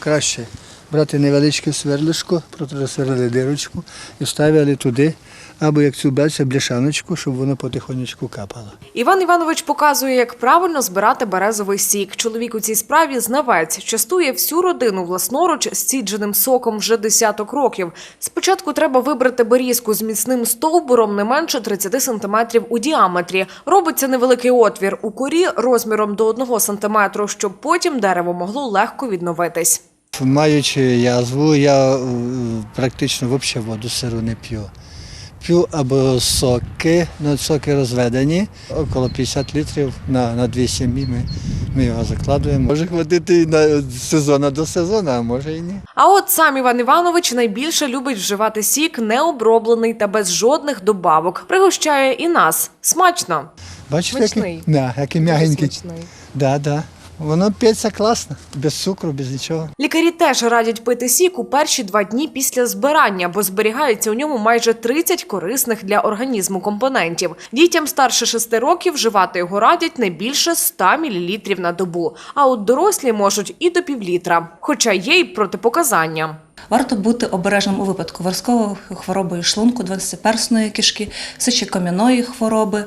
краще брати невеличке сверлишко, протисверлили дирочку і вставили туди, або як цю більше бляшаночку, щоб воно потихонечку капало. Іван Іванович показує, як правильно збирати березовий сік. Чоловік у цій справі знавець частує всю родину власноруч стідженим соком вже десяток років. Спочатку треба вибрати берізку з міцним стовбуром не менше 30 сантиметрів у діаметрі. Робиться невеликий отвір у корі розміром до 1 сантиметру, щоб потім дерево могло легко відновитись. Маючи язву, я е, практично взагалі воду сиру не п'ю. П'ю або соки, ну, соки розведені, около 50 літрів на, на дві сім'ї ми, ми його закладуємо. Може хватити і на сезону до сезону, а може і ні. А от сам Іван Іванович найбільше любить вживати сік необроблений та без жодних добавок. Пригощає і нас. Смачно. Бачите, який, да, який м'ягенький. Да, да. Воно п'ється класно, без цукру, без нічого. Лікарі теж радять пити сік у перші два дні після збирання, бо зберігається у ньому майже 30 корисних для організму компонентів. Дітям старше 6 років вживати його радять не більше 100 мл на добу, а от дорослі можуть і до півлітра, хоча є й протипоказання. Варто бути обережним у випадку варськової хвороби шлунку, двадцятиперсної кишки, сечокам'яної хвороби,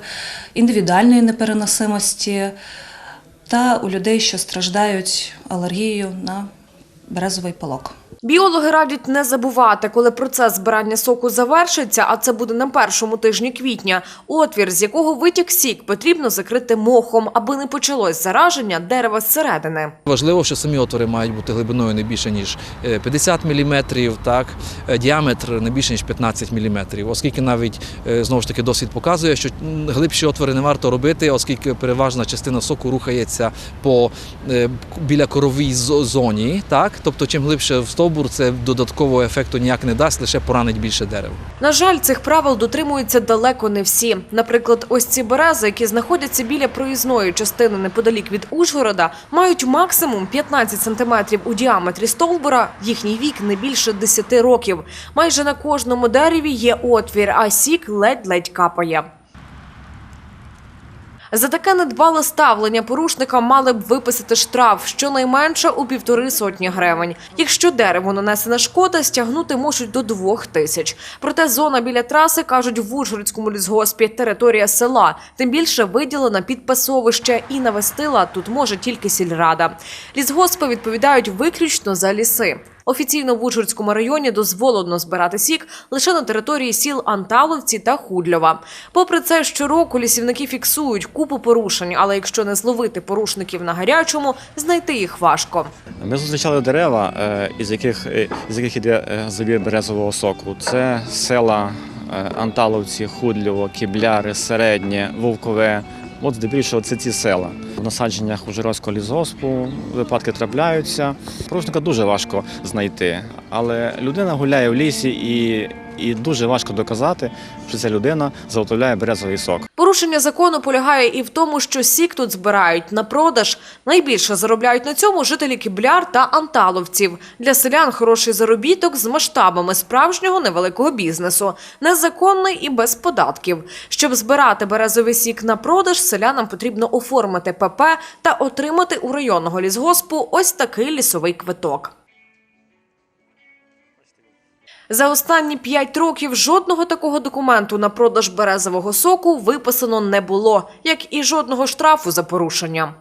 індивідуальної непереносимості та у людей, що страждають алергією на березовий пилок. Біологи радять не забувати, коли процес збирання соку завершиться, а це буде на першому тижні квітня. Отвір, з якого витік сік, потрібно закрити мохом, аби не почалось зараження дерева зсередини. Важливо, що самі отвори мають бути глибиною не більше ніж е, 50 мм, так е, діаметр не більше ніж 15 мм, оскільки навіть е, знову ж таки досвід показує, що глибші отвори не варто робити, оскільки переважна частина соку рухається по е, біля коровій зо- зоні. Так, тобто, чим глибше в стовбур, це додаткового ефекту ніяк не дасть, лише поранить більше дерев. На жаль, цих правил дотримуються далеко не всі. Наприклад, ось ці берези, які знаходяться біля проїзної частини неподалік від Ужгорода, мають максимум 15 сантиметрів у діаметрі стовбура. Їхній вік не більше 10 років. Майже на кожному дереві є отвір, а сік ледь-ледь капає. За таке недбале ставлення порушника мали б виписати штраф щонайменше у півтори сотні гривень. Якщо дереву нанесена шкода, стягнути можуть до двох тисяч. Проте зона біля траси кажуть в Ужгородському лісгоспі територія села. Тим більше виділена під пасовище і навестила тут може тільки сільрада. Лісгоспи відповідають виключно за ліси. Офіційно в Ужгородському районі дозволено збирати сік лише на території сіл Анталовці та Худльова. Попри це, щороку лісівники фіксують купу порушень, але якщо не зловити порушників на гарячому, знайти їх важко. Ми зустрічали дерева, е, із яких, е, із яких іде е, забір березового соку. Це села Анталовці, Худльово, Кібляри, Середнє, Вовкове. От здебільшого це ці села. Насадженнях Ужгородського лісгоспу випадки трапляються. Порушника дуже важко знайти, але людина гуляє в лісі і, і дуже важко доказати, що ця людина заготовляє березовий сок. Порушення закону полягає і в тому, що сік тут збирають на продаж. Найбільше заробляють на цьому жителі Кібляр та Анталовців. Для селян хороший заробіток з масштабами справжнього невеликого бізнесу, незаконний і без податків. Щоб збирати березовий сік на продаж, селянам потрібно оформити ПП та отримати у районного лісгоспу ось такий лісовий квиток. За останні п'ять років жодного такого документу на продаж березового соку виписано не було, як і жодного штрафу за порушення.